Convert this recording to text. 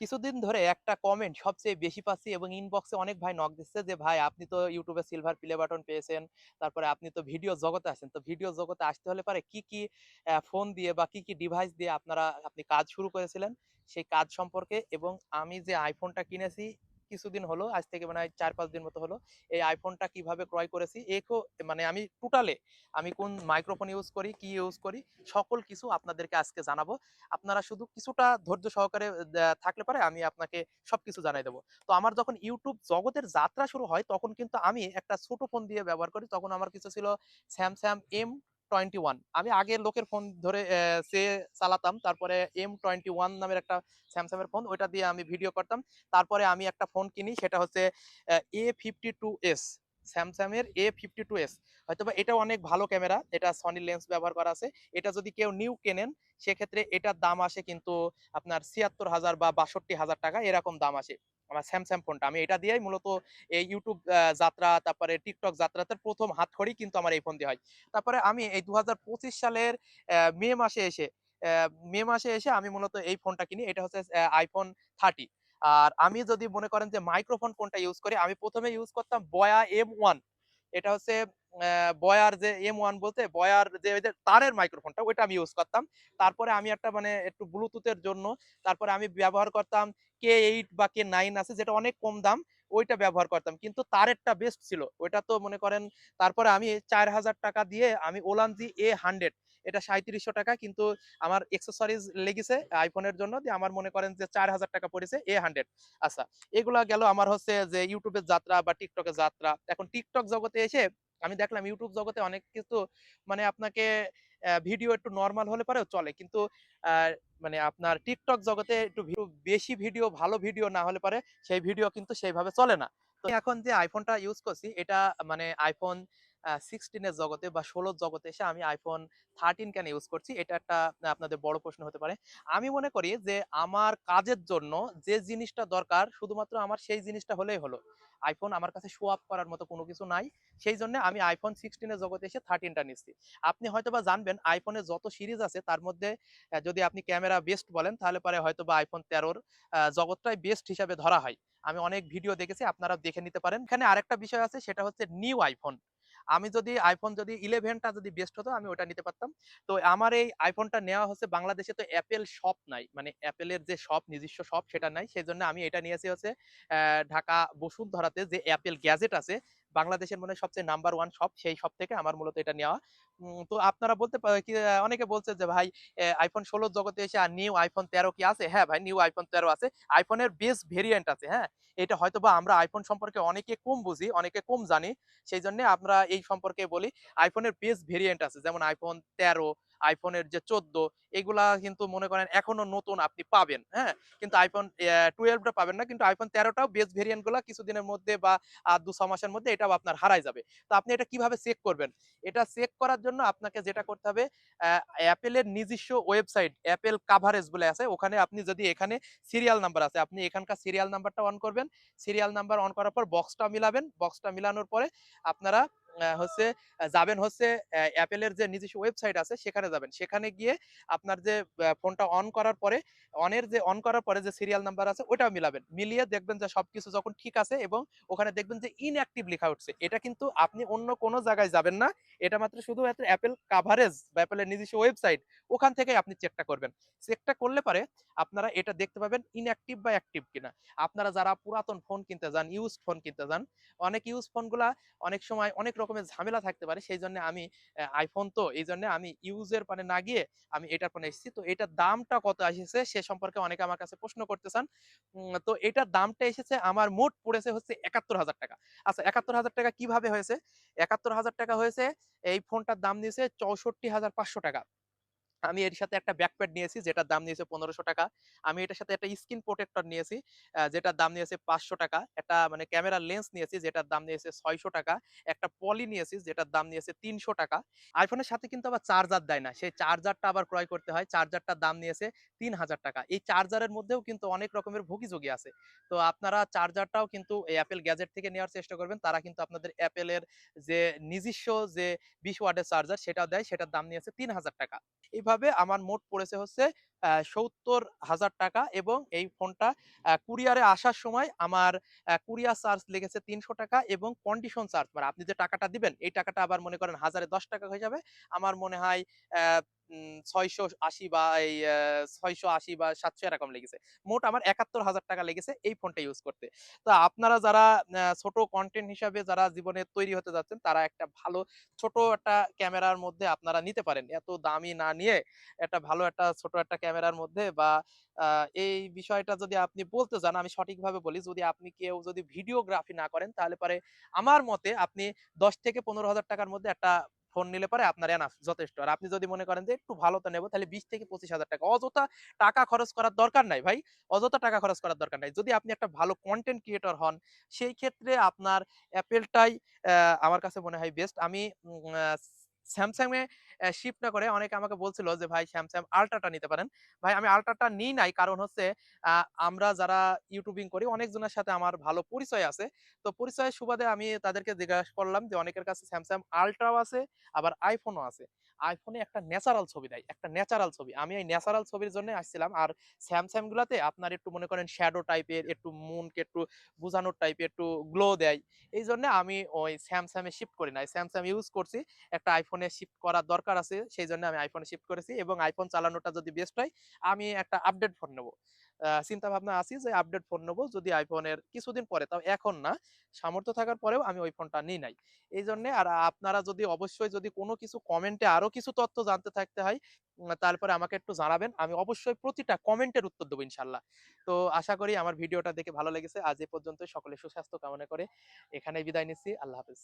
কিছুদিন ধরে একটা কমেন্ট সবচেয়ে বেশি পাচ্ছি এবং ইনবক্সে অনেক ভাই নক দিচ্ছে যে, ভাই, আপনি তো ইউটিউবে সিলভার প্লে বাটন পেয়েছেন। তারপরে আপনি তো ভিডিও জগতে আছেন। তো ভিডিও জগতে আসতে হলে পারে কি কি ফোন দিয়ে বা কি কি ডিভাইস দিয়ে আপনারা, আপনি কাজ শুরু করেছিলেন? সেই কাজ সম্পর্কে এবং আমি যে আইফোনটা কিনেছি কিছুদিন হলো, আজ থেকে মানে চার পাঁচ দিন মতো হলো, এই আইফোনটা কীভাবে ক্রয় করেছি একো মানে আমি টোটালে আমি কোন মাইক্রোফোন ইউজ করি, কি ইউজ করি, সকল কিছু আপনাদেরকে আজকে জানাব। আপনারা শুধু কিছুটা ধৈর্য সহকারে থাকলে পারে আমি আপনাকে সবকিছু জানাই দেবো। তো আমার যখন ইউটিউব জগতের যাত্রা শুরু হয়, তখন কিন্তু আমি একটা ছোট ফোন দিয়ে ব্যবহার করি, তখন আমার কিছু ছিল স্যামসাং এম টোয়েন্টি ওয়ান আমি আগে লোকের ফোন ধরে সে চালাতাম। তারপরে এম টোয়েন্টি ওয়ান নামের একটা স্যামসাংয়ের ফোন ওইটা দিয়ে আমি ভিডিও করতাম। তারপরে আমি একটা ফোন কিনি, সেটা হচ্ছে, A fifty two S Samsung এর এ ফিফটি টু এস হয়তো বা এটা অনেক ভালো ক্যামেরা, এটা সনি লেন্স ব্যবহার করা আছে। এটা যদি কেউ নিউ কেনেন, সেক্ষেত্রে এটার দাম আসে কিন্তু আপনার ছিয়াত্তর হাজার বা বাষট্টি হাজার টাকা, এরকম দাম আসে আমার স্যামসাং ফোনটা আমি এটা দিয়েই মূলত এই ইউটিউব যাত্রা, তারপরে টিকটক যাত্রাতে প্রথম হাত খড়ি কিন্তু আমার এই ফোন দিয়ে হয়। তারপরে আমি এই দু হাজার পঁচিশ সালের মে মাসে এসে মে মাসে এসে আমি মূলত এই ফোনটা কিনি। এটা হচ্ছে আইফোন থার্টি আর আমি যদি মনে করেন যে মাইক্রোফোন কোনটা ইউজ করি, আমি প্রথমে ইউজ করতাম বয়া এম ওয়ান এটা হচ্ছে বয়ার যে এম ওয়ান বলতে বয়ার যে তারের মাইক্রোফোনটা ওইটা আমি ইউজ করতাম। তারপরে আমি একটা মানে একটু ব্লুটুথের জন্য, তারপরে আমি ব্যবহার করতাম কে এইট বা কে নাইন আছে, যেটা অনেক কম দাম। ওইটা ব্যবহার করতাম। কিন্তু তারেরটা বেস্ট ছিল। ওইটা তো মনে করেন, তারপরে আমি চার হাজার টাকা দিয়ে আমি ওলানজি এ হান্ড্রেড এটা সাঁত্রিশশো টাকা কিন্তু আমার এক্সেসরিজ লেগেছে আইফোনের জন্য দিয়ে আমার মনে করেন যে চার হাজার টাকা পড়েছে এ হান্ড্রেড আচ্ছা এগুলা গেল আমার হচ্ছে যে ইউটিউবের যাত্রা বা টিকটকের যাত্রা। এখন টিকটক জগতে এসে আমি দেখলাম ইউটিউব জগতে অনেক কিছু মানে আপনাকে ভিডিও একটু নর্মাল হলে পরেও চলে। কিন্তু মানে আপনার টিকটক জগতে একটু বেশি ভিডিও, ভালো ভিডিও না হলে পরে সেই ভিডিও কিন্তু সেইভাবে চলে না। তো এখন যে আইফোনটা ইউজ করছি, এটা মানে আইফোন সিক্সটিনের জগতে বা ষোলোর জগতে এসে আমি আইফোন থার্টিন কেন ইউজ করছি? এটা একটা আপনাদের বড় প্রশ্ন হতে পারে। আমি মনে করি যে, আমার কাজের জন্য যে জিনিসটা দরকার, শুধুমাত্র আমার সেই জিনিসটা হলেই হলো। আইফোন আমার কাছে শো আপ করার মতো কোনো কিছু নাই। সেই জন্য আমি আইফোন সিক্সটিনের জগতে এসে থার্টিনটা নিচ্ছি। আপনি হয়তো বা জানবেন আইফোনের যত সিরিজ আছে, তার মধ্যে যদি আপনি ক্যামেরা বেস্ট বলেন, তাহলে পরে হয়তো বা আইফোন তেরোর জগৎটাই বেস্ট হিসাবে ধরা হয়। আমি অনেক ভিডিও দেখেছি আপনারা দেখে নিতে পারেন। এখানে আরেকটা বিষয় আছে, সেটা হচ্ছে নিউ আইফোন আমি যদি আইফোন যদি ইলেভেনটা যদি বেস্ট হতো, আমি ওটা নিতে পারতাম। তো আমার এই আইফোনটা নেওয়া হচ্ছে বাংলাদেশে তো অ্যাপেল শপ নাই। মানে অ্যাপেলের যে শপ নিজস্ব শপ সেটা নাই। সেই জন্য আমি এটা নিয়েছি হচ্ছে ঢাকা বসুন্ধরাতে যে অ্যাপেল গ্যাজেট আছে, বাংলাদেশের মনে সবচেয়ে নাম্বার ওয়ান শপ সেই শপ থেকে আমার মূলত এটা নেওয়া। তো আপনারা বলতে অনেকে বলছে যে, ভাই আইফোন ষোলো জগতে এসে আর নিউ আইফোন তেরো কি আছে? হ্যাঁ ভাই নিউ আইফোন তেরো আছে। আইফোনের বেস ভেরিয়েন্ট আছে হ্যাঁ। এটা হয়তো বা আমরা আইফোন সম্পর্কে অনেকে কম বুঝি, অনেকে কম জানি। সেই জন্য আমরা এই সম্পর্কে বলি আইফোনের বেস ভেরিয়েন্ট আছে। যেমন আইফোন তেরো আইফোনের যে চোদ্দ, এগুলা কিন্তু মনে করেন এখনও নতুন আপনি পাবেন হ্যাঁ। কিন্তু আইফোন টুয়েলভটা পাবেন না, কিন্তু আইফোন তেরোটাও বেস ভেরিয়েন্টগুলা কিছুদিনের মধ্যে বা দু ছ মাসের মধ্যে এটাও আপনার হারাই যাবে। তো আপনি এটা কীভাবে চেক করবেন? এটা চেক করার আপনাকে যেটা করতে হবে অ্যাপেলের নিজস্ব ওয়েবসাইট, অ্যাপেল কাভারেজ বলে আছে। ওখানে আপনি যদি এখানে সিরিয়াল নাম্বার আছে, আপনি এখানকার সিরিয়াল নাম্বারটা অন করবেন। সিরিয়াল নাম্বার অন করার পর বক্সটা মিলাবেন। বক্সটা মিলানোর পরে আপনারা হচ্ছে যাবেন হচ্ছে অ্যাপেলের যে নিজস্ব ওয়েবসাইট আছে সেখানে যাবেন। সেখানে গিয়ে আপনার যে ফোনটা অন করার পরে, অনের যে, অন করার পরে যে সিরিয়াল নাম্বার আছে ওটাও মিলাবেন। মিলিয়ে দেখবেন যে সবকিছু যখন ঠিক আছে এবং ওখানে দেখবেন যে ইনঅ্যাক্টিভ লেখা উঠছে। এটা কিন্তু আপনি অন্য কোনো জায়গায় যাবেন না। এটা মাত্র শুধুমাত্র অ্যাপেল কাভারেজ বা অ্যাপেলের নিজস্ব ওয়েবসাইট, ওখান থেকে আপনি চেকটা করবেন। চেকটা করলে পারে আপনারা এটা দেখতে পাবেন ইনঅ্যাক্টিভ বা অ্যাক্টিভ কিনা। আপনারা যারা পুরাতন ফোন কিনতে যান ইউজ ফোন কিনতে যান, অনেক ইউজ ফোনগুলা অনেক সময় অনেক রকমের ঝামেলা থাকতে পারে, সেই জন্য আমি আইফোন তো, এই জন্য আমি ইউজের পানে না গিয়ে আমি এটার পানে এসেছি। তো এটার দামটা কত এসেছে সে সম্পর্কে অনেকে আমার কাছে প্রশ্ন করতে চান। তো এটার দামটা এসেছে আমার মোট পড়েছে হচ্ছে একাত্তর হাজার টাকা। আচ্ছা একাত্তর হাজার টাকা কীভাবে হয়েছে? একাত্তর হাজার টাকা হয়েছে, এই ফোনটার দাম নিয়েছে চৌষট্টি হাজার পাঁচশো টাকা। আমি এর সাথে একটা ব্যাকপ্যাড নিয়েছি, যেটার দাম নিয়েছে পনেরোশো টাকা। আমি এটার সাথে একটা স্ক্রিন প্রোটেক্টর নিয়েছি যেটার দাম নিয়েছে পাঁচশো টাকা। একটা মানে ক্যামেরা লেন্স নিয়েছি, যেটার দাম নিয়েছে ছয়শো টাকা। একটা পলি নিয়েছি, যেটার দাম নিয়েছে তিনশো টাকা। আইফোনের সাথে কিন্তু আবার চার্জার দেয় না। সেই চার্জারটা আবার ক্রয় করতে হয়। চার্জারটার দাম নিয়েছে তিন হাজার টাকা। এই চার্জারের মধ্যেও কিন্তু অনেক রকমের ভুগিযোগী আছে। তো আপনারা চার্জারটাও কিন্তু এই অ্যাপেল গ্যাজেট থেকে নেওয়ার চেষ্টা করবেন। তারা কিন্তু আপনাদের অ্যাপেলের যে নিজস্ব যে বিশ ওয়াটের চার্জার সেটাও দেয়। সেটার দাম নিয়েছে তিন হাজার টাকা এইভাবে আমার মোট পড়েছে হচ্ছে সত্তর হাজার টাকা এবং এই ফোনটা কুরিয়ারে আসার সময় আমার কুরিয়ার চার্জ লেগেছে তিনশো টাকা এবং কন্ডিশন চার্জ। মানে আপনি যে টাকাটা দিবেন, এই টাকাটা আবার মনে করেন হাজারে দশ টাকা হয়ে যাবে। আমার মনে হয় ছয়শো আশি বা এই ছয়শো আশি বা সাতশো এরকম লেগেছে। মোট আমার একাত্তর হাজার টাকা লেগেছে এই ফোনটা ইউজ করতে। তো আপনারা যারা ছোট কন্টেন্ট হিসাবে যারা জীবনে তৈরি হতে যাচ্ছেন, তারা একটা ভালো ছোট একটা ক্যামেরার মধ্যে আপনারা নিতে পারেন। এত দামি না নিয়ে একটা ভালো একটা, ছোট একটা ক্যামেরার মধ্যে বা এই বিষয়টা যদি আপনি বলতে চান আমি সঠিকভাবে বলি, যদি আপনি কেউ যদি ভিডিওগ্রাফি না করেন, তাহলে পরে আমার মতে আপনি দশ থেকে পনেরো হাজার টাকার মধ্যে একটা ফোন নিলে পারে আপনার এনাফ যথেষ্ট। আর আপনি যদি মনে করেন যে একটু ভালোটা নেব, তাহলে বিশ থেকে পঁচিশ হাজার টাকা। অযথা টাকা খরচ করার দরকার নাই ভাই, অযথা টাকা খরচ করার দরকার নাই। যদি আপনি একটা ভালো কন্টেন্ট ক্রিয়েটর হন, সেই ক্ষেত্রে আপনার অ্যাপেলটাই আমার কাছে মনে হয় বেস্ট আমি স্যামসাং এ শিফট না করে অনেকে আমাকে বলছিল যে, ভাই স্যামসাং আল্ট্রাটা নিতে পারেন। ভাই, আমি আল্ট্রাটা নিই নাই। কারণ হচ্ছে আমরা যারা ইউটিউবিং করি, অনেকজনের সাথে আমার ভালো পরিচয় আছে। তো পরিচয়ের সুবাদে আমি তাদেরকে জিজ্ঞাসা করলাম যে, অনেকের কাছে স্যামসাং আল্ট্রাও আছে, আবার আইফোনও আছে। আইফোনে একটা ন্যাচারাল ছবি দেয়, একটা ন্যাচারাল ছবি। আমি এই ন্যাচারাল ছবির জন্য আসছিলাম। আর স্যামসাং গুলাতে আপনার একটু মনে করেন শ্যাডো টাইপের একটু মুনকে একটু বোঝানোর টাইপের একটু গ্লো দেয়। এই জন্য আমি ওই স্যামসাং এ শিফট করি নাই। স্যামসাং ইউজ করছি। একটা আইফোনে শিফট করার দরকার আছে সেই জন্য আমি আইফোনে শিফট করেছি এবং আইফোন চালানোটা যদি বেস্ট হয়, আমি একটা আপডেট ফোন নেব। চিন্তা ভাবনা আছি যে আপডেট ফোন নেব যদি আইফোনের কিছুদিন পরে, তাও এখন না, সামর্থ্য থাকার পরেও আমি ওই ফোনটা নিই নাই। এই জন্য আর আপনারা যদি অবশ্যই যদি কোনো কিছু কমেন্টে আরও কিছু তথ্য জানতে থাকতে হয় তারপরে আমাকে একটু জানাবেন, আমি অবশ্যই প্রতিটা কমেন্টের উত্তর দেবো ইনশাল্লাহ। তো আশা করি আমার ভিডিওটা দেখে ভালো লেগেছে। আজ এ পর্যন্ত সকলে সুস্বাস্থ্য কামনা করে এখানে বিদায় নিচ্ছি। আল্লাহ হাফেজ।